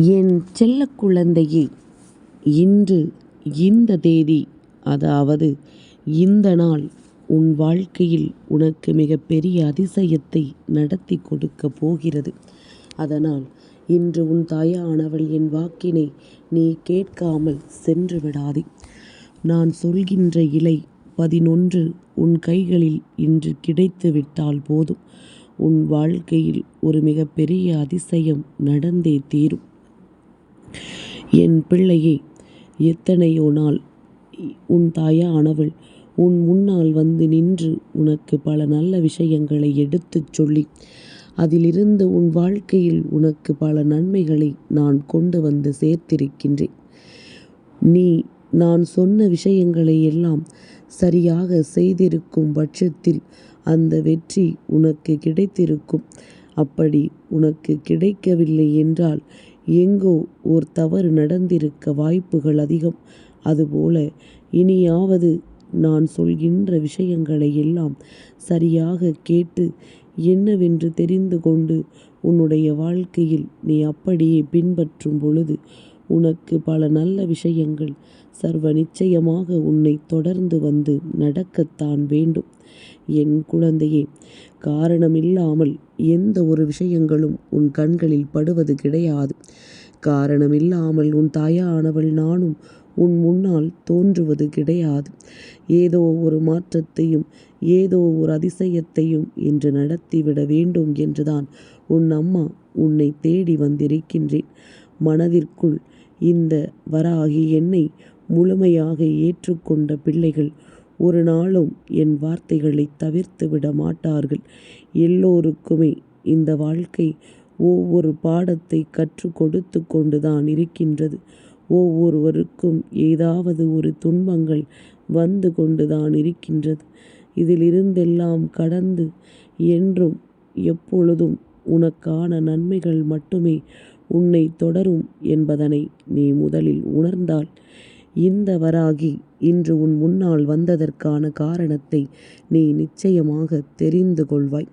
என் செல்ல குழந்தையே இன்று இந்த தேதி அதாவது இந்த நாள் உன் வாழ்க்கையில் உனக்கு மிகப்பெரிய அதிசயத்தை நடத்தி கொடுக்க போகிறது. அதனால் இன்று உன் தாயானவள் என் வாக்கினை நீ கேட்காமல் சென்று விடாதே. நான் சொல்கின்ற இலை பதினொன்று உன் கைகளில் இன்று கிடைத்து விட்டால் போதும். உன் வாழ்க்கையில் ஒரு மிகப்பெரிய அதிசயம் நடந்தே தீரும். என் பிள்ளையே எத்தனையோ நாள் உன் தாயானவள் உன் முன்னால் வந்து நின்று உனக்கு பல நல்ல விஷயங்களை எடுத்துச் சொல்லி அதிலிருந்து உன் வாழ்க்கையில் உனக்கு பல நன்மைகளை நான் கொண்டு வந்து சேர்த்திருக்கின்றேன். நீ நான் சொன்ன விஷயங்களை எல்லாம் சரியாக செய்திருக்கும் பட்சத்தில் அந்த வெற்றி உனக்கு கிடைத்திருக்கும். அப்படி உனக்கு கிடைக்கவில்லை என்றால் எங்கோ ஓர் தவறு நடந்திருக்க வாய்ப்புகள் அதிகம். அதுபோல இனியாவது நான் சொல்கின்ற விஷயங்களை எல்லாம் சரியாக கேட்டு என்னவென்று தெரிந்து கொண்டு உன்னுடைய வாழ்க்கையில் நீ அப்படியே பின்பற்றும் பொழுது உனக்கு பல நல்ல விஷயங்கள் சர்வ நிச்சயமாக உன்னை தொடர்ந்து வந்து நடக்கத்தான் வேண்டும். என் குழந்தையே காரணமில்லாமல் எந்த ஒரு விஷயங்களும் உன் கண்களில் படுவது கிடையாது. காரணமில்லாமல் உன் தாயானவள் நானும் உன் முன்னால் தோன்றுவது கிடையாது. ஏதோ ஒரு மாற்றத்தையும் ஏதோ ஒரு அதிசயத்தையும் இன்று நடத்திவிட வேண்டும் என்றுதான் உன் அம்மா உன்னை தேடி வந்திருக்கின்றேன். மனதிற்குள் இந்த வராகி என்னை முழுமையாக ஏற்றுக்கொண்ட பிள்ளைகள் ஒரு நாளும் என் வார்த்தைகளை தவிர்த்து விட மாட்டார்கள். எல்லோருக்குமே இந்த வாழ்க்கை ஒவ்வொரு பாடத்தை கற்றுக் கொடுத்து கொண்டுதான் இருக்கின்றது. ஒவ்வொருவருக்கும் ஏதாவது ஒரு துன்பங்கள் வந்து கொண்டுதான் இருக்கின்றது. இதிலிருந்தெல்லாம் கடந்து என்றும் எப்பொழுதும் உனக்கான நன்மைகள் மட்டுமே உன்னை தொடரும் என்பதனை நீ முதலில் உணர்ந்தால் இந்த வராகி இன்று உன் முன்னால் வந்ததற்கான காரணத்தை நீ நிச்சயமாக தெரிந்து கொள்வாய்.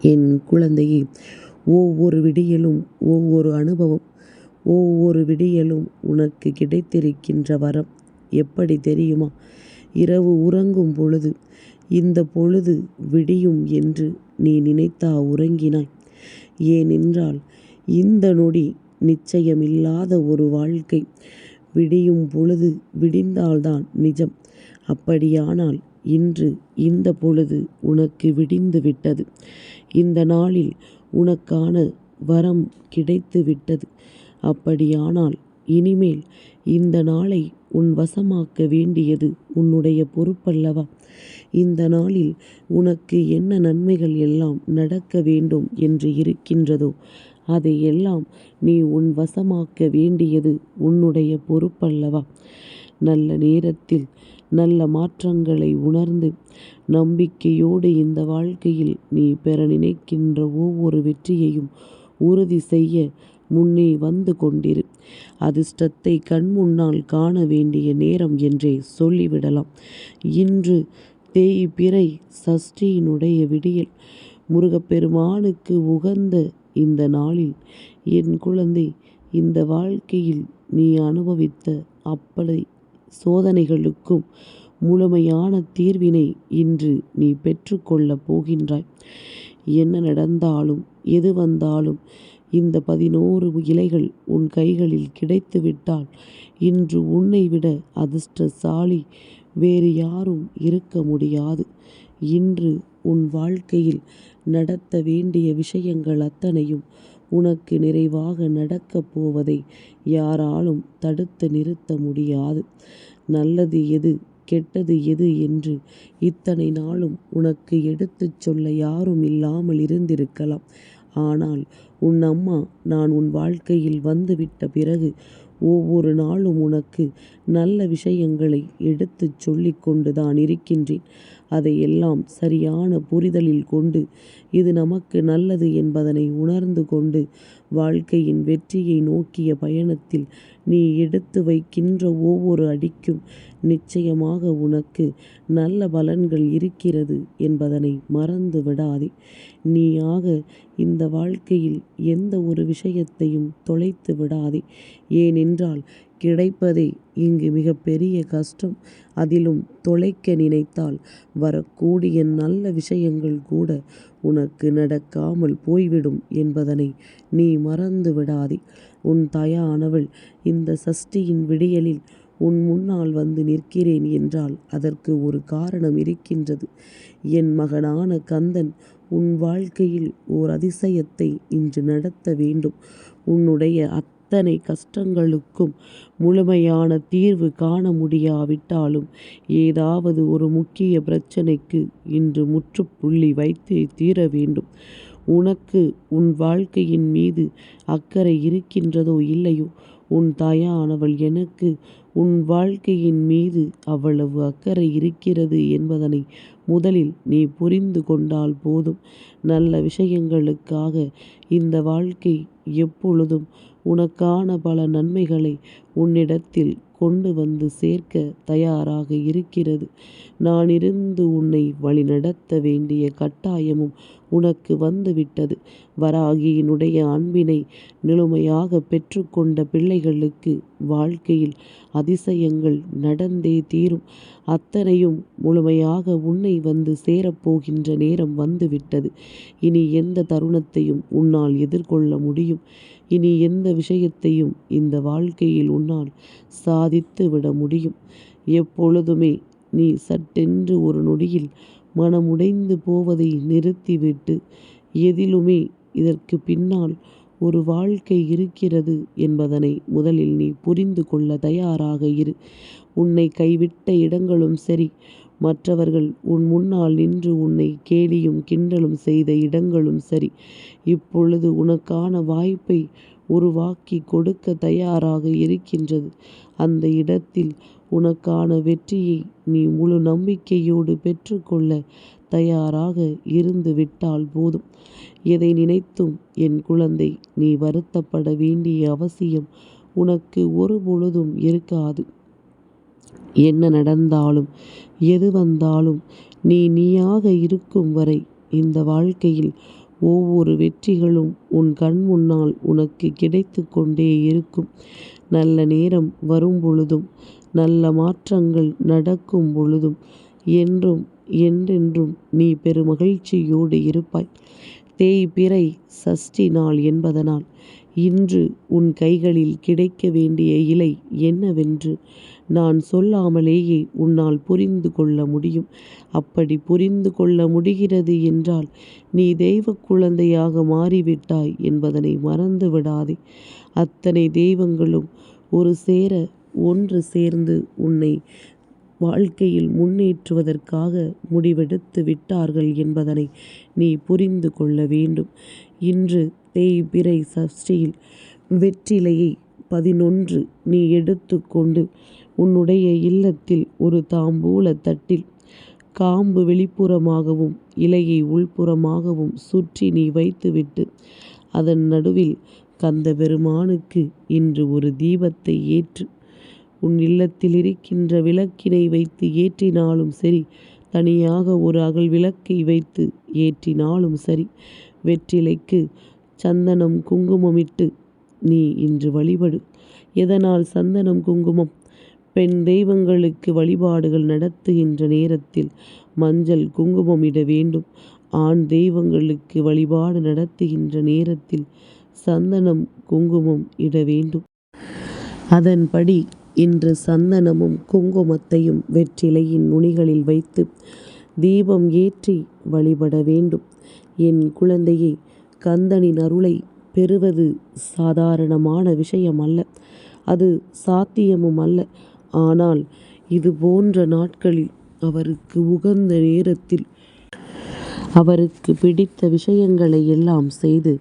என் குழந்தையே ஒவ்வொரு விடியலும் ஒவ்வொரு அனுபவம் ஒவ்வொரு விடியலும் உனக்கு கிடைத்திருக்கின்ற வரம் எப்படி தெரியுமா? இரவு உறங்கும் பொழுது இந்த பொழுது விடியும் என்று நீ நினைத்தா உறங்கினாய். ஏனென்றால் இந்த நொடி நிச்சயமில்லாத ஒரு வாழ்க்கை. விடியும் பொழுது விடிந்தால்தான் நிஜம். அப்படியானால் இன்று இந்த பொழுது உனக்கு விடிந்து விட்டது. இந்த நாளில் உனக்கான வரம் கிடைத்து விட்டது. அப்படியானால் இனிமேல் இந்த நாளை உன் வசமாக்க வேண்டியது உன்னுடைய பொறுப்பல்லவா? இந்த நாளில் உனக்கு என்ன நன்மைகள் எல்லாம் நடக்க வேண்டும் என்று இருக்கின்றதோ அதையெல்லாம் நீ உன் வசமாக்க வேண்டியது உன்னுடைய பொறுப்பல்லவா? நல்ல நேரத்தில் நல்ல மாற்றங்களை உணர்ந்து நம்பிக்கையோடு இந்த வாழ்க்கையில் நீ பெற நினைக்கின்ற ஒவ்வொரு வெற்றியையும் உறுதி செய்ய முன்னே வந்து கொண்டிரு. அதிர்ஷ்டத்தை கண்முன்னால் காண வேண்டிய நேரம் என்றே சொல்லிவிடலாம். இன்று தேய்பிறை சஷ்டியினுடைய விடியல். முருகப்பெருமானுக்கு உகந்த இந்த நாளில் என் குழந்தை இந்த வாழ்க்கையில் நீ அனுபவித்த அப்படி சோதனைகளுக்கும் முழுமையான தீர்வினை இன்று நீ பெற்றுக்கொள்ளப் போகின்றாய். என்ன நடந்தாலும் எது வந்தாலும் இந்த பதினோரு இலைகள் உன் கைகளில் கிடைத்துவிட்டால் இன்று உன்னை விட அதிர்ஷ்டசாலி வேறு யாரும் இருக்க முடியாது. இன்று உன் வாழ்க்கையில் நடத்த வேண்டிய விஷயங்கள் அத்தனையும் உனக்கு நிறைவாக நடக்கப் போவதை யாராலும் தடுத்து நிறுத்த முடியாது. நல்லது எது கெட்டது எது என்று இத்தனை நாளும் உனக்கு எடுத்துச் சொல்ல யாரும் இல்லாமல் இருந்திருக்கலாம். ஆனால் உன் அம்மா நான் உன் வாழ்க்கையில் வந்துவிட்ட பிறகு ஒவ்வொரு நாளும் உனக்கு நல்ல விஷயங்களை எடுத்துச் சொல்லிக் கொண்டுதான் இருக்கின்றேன். அதையெல்லாம் சரியான புரிதலில் கொண்டு இது நமக்கு நல்லது என்பதனை உணர்ந்து கொண்டு வாழ்க்கையின் வெற்றியை நோக்கிய பயணத்தில் நீ எடுத்து வைக்கின்ற ஒவ்வொரு அடிக்கும் நிச்சயமாக உனக்கு நல்ல பலன்கள் இருக்கிறது என்பதனை மறந்து விடாதே. நீயாக இந்த வாழ்க்கையில் எந்த ஒரு விஷயத்தையும் தொலைத்து விடாதே. ஏனென்றால் கிடைப்பதே இங்கு மிகப்பெரிய கஷ்டம். அதிலும் தொலைக்க நினைத்தால் வரக்கூடிய நல்ல விஷயங்கள் கூட உனக்கு நடக்காமல் போய்விடும் என்பதனை நீ மறந்து விடாதே உன் தாயானவள் இந்த சஷ்டியின் விடியலில் உன் முன்னால் வந்து நிற்கிறேன் என்றால் அதற்கு ஒரு காரணம் இருக்கின்றது. என் மகனான கந்தன் உன் வாழ்க்கையில் ஓர் அதிசயத்தை இன்று நடத்த வேண்டும். உன்னுடைய அத்தனை கஷ்டங்களுக்கும் முழுமையான தீர்வு காண முடியாவிட்டாலும் ஏதாவது ஒரு முக்கிய பிரச்சனைக்கு இன்று முற்றுப்புள்ளி வைத்தே தீர வேண்டும். உனக்கு உன் வாழ்க்கையின் மீது அக்கறை இருக்கின்றதோ இல்லையோ? உன் தாயானவள் எனக்கு உன் வாழ்க்கையின் மீது அவ்வளவு அக்கறை இருக்கிறது என்பதனை முதலில் நீ புரிந்து கொண்டால் போதும். நல்ல விஷயங்களுக்காக இந்த வாழ்க்கை எப்பொழுதும் உனக்கான பல நன்மைகளை உன்னிடத்தில் கொண்டு வந்து சேர்க்க தயாராக இருக்கிறது. நான் இருந்து உன்னை வழிநடத்த வேண்டிய கட்டாயமும் உனக்கு வந்துவிட்டது. வராகியினுடைய அன்பினை முழுமையாக பெற்றுக்கொண்ட பிள்ளைகளுக்கு வாழ்க்கையில் அதிசயங்கள் நடந்தே தீரும். அத்தனையும் முழுமையாக உன்னை வந்து சேரப்போகின்ற நேரம் வந்துவிட்டது. இனி எந்த தருணத்தையும் உன்னால் எதிர்கொள்ள முடியும். இனி எந்த விஷயத்தையும் இந்த வாழ்க்கையில் உன்னால் சாதித்து விட முடியும். எப்பொழுதுமே நீ சட்டென்று ஒரு நொடியில் மனமுடைந்து போவதை நிறுத்திவிட்டு எதிலுமே இதற்கு பின்னால் ஒரு வாழ்க்கை இருக்கிறது என்பதனை முதலில் நீ புரிந்து கொள்ள தயாராக இரு. உன்னை கைவிட்ட இடங்களும் சரி மற்றவர்கள் உன் முன்னால் நின்று உன்னை கேலியும் கிண்டலும் செய்த இடங்களும் சரி. இப்பொழுது உனக்கான வாய்ப்பை உருவாக்கி கொடுக்க தயாராக இருக்கின்றது. அந்த இடத்தில் உனக்கான வெற்றியை நீ முழு நம்பிக்கையோடு பெற்றுக்கொள்ள தயாராக இருந்து விட்டால் போதும். எதை நினைத்தும் என் குழந்தை நீ வருத்தப்பட வேண்டிய அவசியம் உனக்கு ஒரு பொழுதும் இருக்காது. என்ன நடந்தாலும் எது வந்தாலும் நீ நீயாக இருக்கும் வரை இந்த வாழ்க்கையில் ஒவ்வொரு வெற்றிகளும் உன் கண் முன்னால் உனக்கு கிடைத்து கொண்டே இருக்கும். நல்ல நேரம் வரும் பொழுதும் நல்ல மாற்றங்கள் நடக்கும் பொழுதும் என்றும் என்றென்றும் நீ பெருமகிழ்ச்சியோடு இருப்பாய். தேய்பிறை சஷ்டி நாள் என்பதனால் இன்று உன் கைகளில் கிடைக்க வேண்டிய இலை என்னவென்று நான் சொல்லாமலேயே உன்னால் புரிந்து கொள்ள முடியும். அப்படி புரிந்து கொள்ள முடிகிறது என்றால் நீ தெய்வ குழந்தையாக மாறிவிட்டாய் என்பதனை மறந்து விடாதே. அத்தனை தெய்வங்களும் ஒரு சேர ஒன்று சேர்ந்து உன்னை வாழ்க்கையில் முன்னேற்றுவதற்காக முடிவெடுத்து விட்டார்கள் என்பதனை நீ புரிந்து கொள்ள வேண்டும். இன்று தேய்பிறை சஷ்டியில் வெற்றிலையை பதினொன்று நீ எடுத்துக்கொண்டு உன்னுடைய இல்லத்தில் ஒரு தாம்பூல தட்டில் காம்பு வெளிப்புறமாகவும் இலையை உள்புறமாகவும் சுற்றி நீ வைத்துவிட்டு அதன் நடுவில் கந்த பெருமானுக்கு இன்று ஒரு தீபத்தை ஏற்று உன் இல்லத்தில் இருக்கின்ற விளக்கினை வைத்து ஏற்றினாலும் சரி தனியாக ஒரு அகல் விளக்கை வைத்து ஏற்றினாலும் சரி வெற்றிலைக்கு சந்தனம் குங்குமமிட்டு நீ இன்று வழிபடு. எதனால் சந்தனம் குங்குமம்? பெண் தெய்வங்களுக்கு வழிபாடுகள் நடத்துகின்ற நேரத்தில் மஞ்சள் குங்குமம் இட வேண்டும். ஆண் தெய்வங்களுக்கு வழிபாடு நடத்துகின்ற நேரத்தில் சந்தனம் குங்குமம் இட வேண்டும். அதன்படி இன்று சந்தனமும் குங்குமத்தையும் வெற்றிலையின் நுனிகளில் வைத்து தீபம் ஏற்றி வழிபட வேண்டும். என் குழந்தையை கந்தனின் அருளை பெறுவது சாதாரணமான விஷயம் அல்ல அது சாத்தியமும் அல்ல. ஆனால் இது போன்ற நாட்களில் அவருக்கு உகந்த நேரத்தில் அவருக்கு பிடித்த விஷயங்களை எல்லாம் செய்து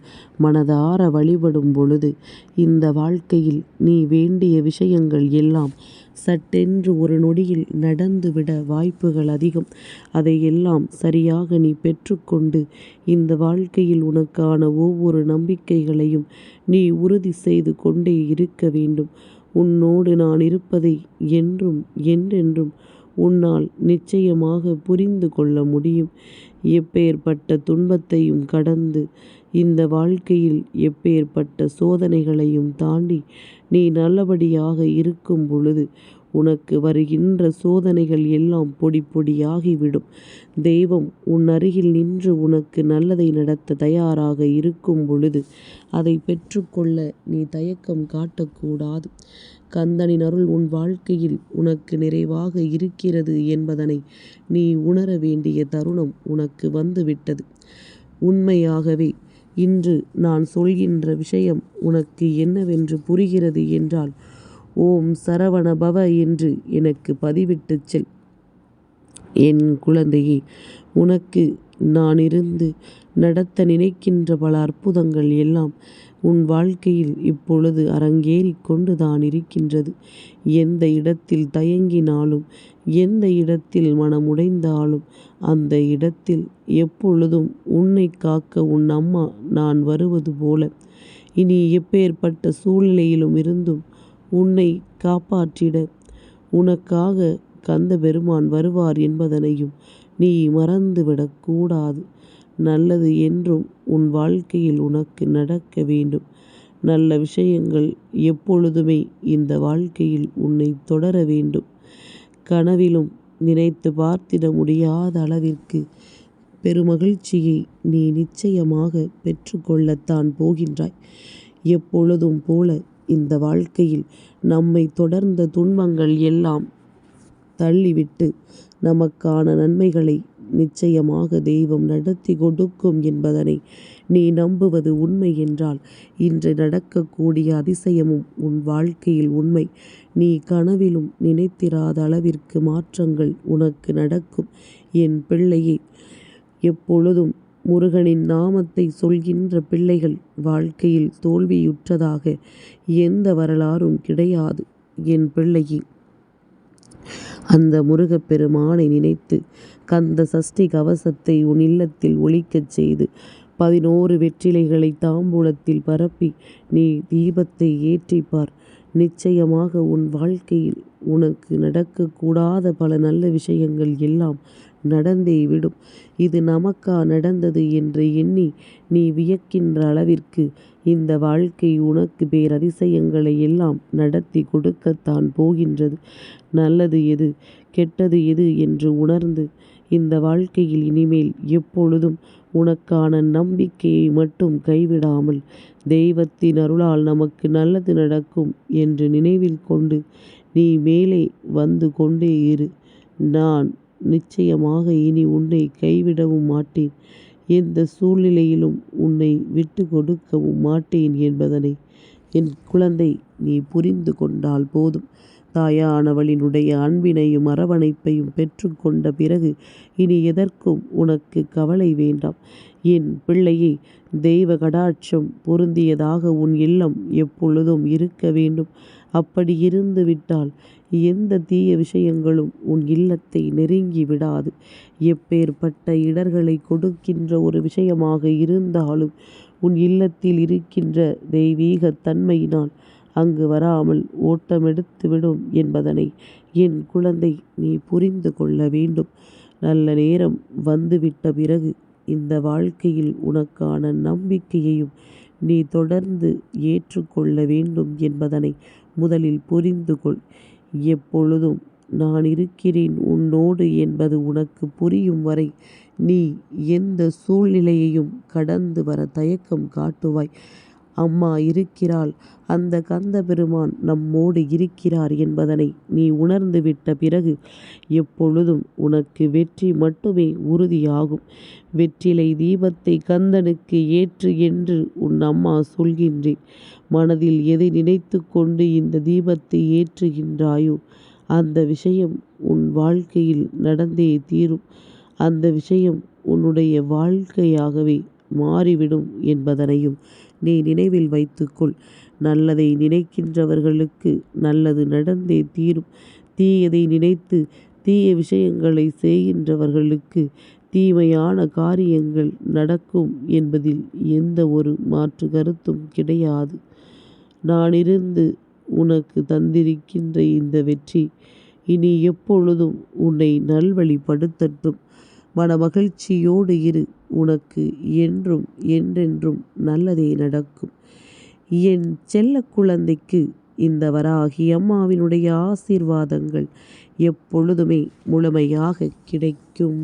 மனதார வழிபடும் பொழுது இந்த வாழ்க்கையில் நீ வேண்டிய விஷயங்கள் எல்லாம் சட்டென்று ஒரு நொடியில் நடந்துவிட வாய்ப்புகள் அதிகம். அதையெல்லாம் சரியாக நீ பெற்றுக்கொண்டு இந்த வாழ்க்கையில் உனக்கான ஒவ்வொரு நம்பிக்கைகளையும் நீ உறுதி செய்து கொண்டே இருக்க வேண்டும். உன்னோடு நான் இருப்பதை என்றும் என்றென்றும் உன்னால் நிச்சயமாக புரிந்து கொள்ள முடியும். எப்பேற்பட்ட துன்பத்தையும் கடந்து இந்த வாழ்க்கையில் எப்பேற்பட்ட சோதனைகளையும் தாண்டி நீ நல்லபடியாக இருக்கும் பொழுது உனக்கு வருகின்ற சோதனைகள் எல்லாம் பொடி பொடியாகிவிடும். தெய்வம் உன் அருகில் நின்று உனக்கு நல்லதை நடத்த தயாராக இருக்கும் பொழுது அதை பெற்றுக்கொள்ள நீ தயக்கம் காட்டக்கூடாது. கந்தனின் அருள் உன் வாழ்க்கையில் உனக்கு நிறைவாக இருக்கிறது என்பதனை நீ உணர வேண்டிய தருணம் உனக்கு வந்துவிட்டது. உண்மையாகவே இன்று நான் சொல்கின்ற விஷயம் உனக்கு என்னவென்று புரிகிறது என்றால் ஓம் சரவணபவ என்று எனக்கு பதிவிட்டு செல். என் குழந்தையே உனக்கு நான் இருந்து நடத்த நினைக்கின்ற பல அற்புதங்கள் எல்லாம் உன் வாழ்க்கையில் இப்பொழுது அரங்கேறி கொண்டு தான் இருக்கின்றது. எந்த இடத்தில் தயங்கினாலும் எந்த இடத்தில் மனமுடைந்தாலும் அந்த இடத்தில் எப்பொழுதும் உன்னை காக்க உன் அம்மா நான் வருவது போல. இனி எப்பேற்பட்ட சூழ்நிலையிலும் இருந்தும் உன்னை காப்பாற்றிட. உனக்காக கந்த பெருமான் வருவார் என்பதனையும் நீ மறந்துவிடக்கூடாது நல்லது என்றும் உன் வாழ்க்கையில் உனக்கு நடக்க வேண்டும். நல்ல விஷயங்கள் எப்பொழுதுமே இந்த வாழ்க்கையில் உன்னை தொடர வேண்டும். கனவிலும் நினைத்து பார்த்திட முடியாத அளவிற்கு பெருமகிழ்ச்சியை நீ நிச்சயமாக பெற்றுக்கொள்ளத்தான் போகின்றாய். எப்பொழுதும் போல இந்த வாழ்க்கையில் நம்மை தொடர்ந்த துன்பங்கள் எல்லாம் தள்ளிவிட்டு நமக்கான நன்மைகளை நிச்சயமாக தெய்வம் நடத்தி கொடுக்கும் என்பதனை நீ நம்புவது உண்மை என்றால் இன்று நடக்கக்கூடிய அதிசயமும் உன் வாழ்க்கையில் உண்மை. நீ கனவிலும் நினைத்திராத அளவிற்கு மாற்றங்கள் உனக்கு நடக்கும். என் பிள்ளையே எப்பொழுதும் முருகனின் நாமத்தை சொல்கின்ற பிள்ளைகள் வாழ்க்கையில் தோல்வியுற்றதாக எந்த வரலாறும் கிடையாது என் பிள்ளையே. அந்த முருகப்பெருமானை நினைத்து கந்த சஷ்டி கவசத்தை உன் இல்லத்தில் ஒழிக்கச் செய்து பதினோரு வெற்றிலைகளை தாம்பூலத்தில் பரப்பி நீ தீபத்தை ஏற்றிப்பார். நிச்சயமாக உன் வாழ்க்கையில் உனக்கு நடக்கக்கூடாத பல நல்ல விஷயங்கள் எல்லாம் நடந்தே விடும். இது நமக்கா நடந்தது என்று எண்ணி நீ வியக்கின்ற அளவிற்கு இந்த வாழ்க்கை உனக்கு பேரதிசயங்களை எல்லாம் நடத்தி கொடுக்கத்தான் போகின்றது. நல்லது எது கெட்டது எது என்று உணர்ந்து இந்த வாழ்க்கையில் இனிமேல் எப்பொழுதும் உனக்கான நம்பிக்கையை மட்டும் கைவிடாமல் தெய்வத்தின் அருளால் நமக்கு நல்லது நடக்கும் என்று நினைவில் கொண்டு நீ மேலே வந்து கொண்டே இரு. நான் நிச்சயமாக இனி உன்னை கைவிடவும் மாட்டேன். எந்த சூழ்நிலையிலும் உன்னை விட்டு கொடுக்கவும் மாட்டேன் என்பதனை என் குழந்தை நீ புரிந்து கொண்டால் போதும். தாயானவளினுடைய அன்பினையும் அரவணைப்பையும் பெற்றுக்கொண்ட பிறகு இனி எதற்கும் உனக்கு கவலை வேண்டாம். என் பிள்ளையே தெய்வ கடாட்சம் பொருந்தியதாக உன் இல்லம் எப்பொழுதும் இருக்க வேண்டும். அப்படி இருந்து விட்டால் எந்த தீய விஷயங்களும் உன் இல்லத்தை நெருங்கி விடாது. எப்பேற்பட்ட இடர்களை கொடுக்கின்ற ஒரு விஷயமாக இருந்தாலும் உன் இல்லத்தில் இருக்கின்ற தெய்வீக தன்மையினால் அங்கு வராமல் ஓட்டமெடுத்துவிடும் என்பதனை என் குழந்தை நீ புரிந்து கொள்ள வேண்டும். நல்ல நேரம் வந்துவிட்ட பிறகு இந்த வாழ்க்கையில் உனக்கான நம்பிக்கையையும் நீ தொடர்ந்து ஏற்றுக்கொள்ள வேண்டும் என்பதனை முதலில் புரிந்து கொள். எப்பொழுதும் நான் இருக்கிறேன் உன்னோடு என்பது உனக்கு புரியும் வரை நீ எந்த சூழ்நிலையையும் கடந்து வர தயக்கம் காட்டுவாய். அம்மா இருக்கிறாள். அந்த கந்த பெருமான் நம்மோடு இருக்கிறார் என்பதனை நீ உணர்ந்துவிட்ட பிறகு எப்பொழுதும் உனக்கு வெற்றி மட்டுமே உறுதியாகும். வெற்றிலை தீபத்தை கந்தனுக்கு ஏற்று என்று உன் அம்மா சொல்கின்றேன் மனதில் எதை நினைத்து கொண்டு இந்த தீபத்தை ஏற்றுகின்றாயோ அந்த விஷயம் உன் வாழ்க்கையில் நடந்தே தீரும். அந்த விஷயம் உன்னுடைய வாழ்க்கையாகவே மாறிவிடும் என்பதனையும் நீ நினைவில் வைத்துக்கொள். நல்லதை நினைக்கின்றவர்களுக்கு நல்லது நடந்தே தீரும். தீயதை நினைத்து தீய விஷயங்களை செய்கின்றவர்களுக்கு தீமையான காரியங்கள் நடக்கும் என்பதில் எந்த ஒரு மாற்று கருத்தும் கிடையாது. நானிருந்து உனக்கு தந்திருக்கின்ற இந்த வெற்றி இனி எப்பொழுதும் உன்னை நல்வழிப்படுத்தட்டும். மனமகிழ்ச்சியோடு இரு. உனக்கு என்றும் என்றென்றும் நல்லதே நடக்கும். என் செல்ல குழந்தைக்கு இந்த வராகி அம்மாவினுடைய ஆசீர்வாதங்கள் எப்பொழுதுமே முழுமையாக கிடைக்கும்.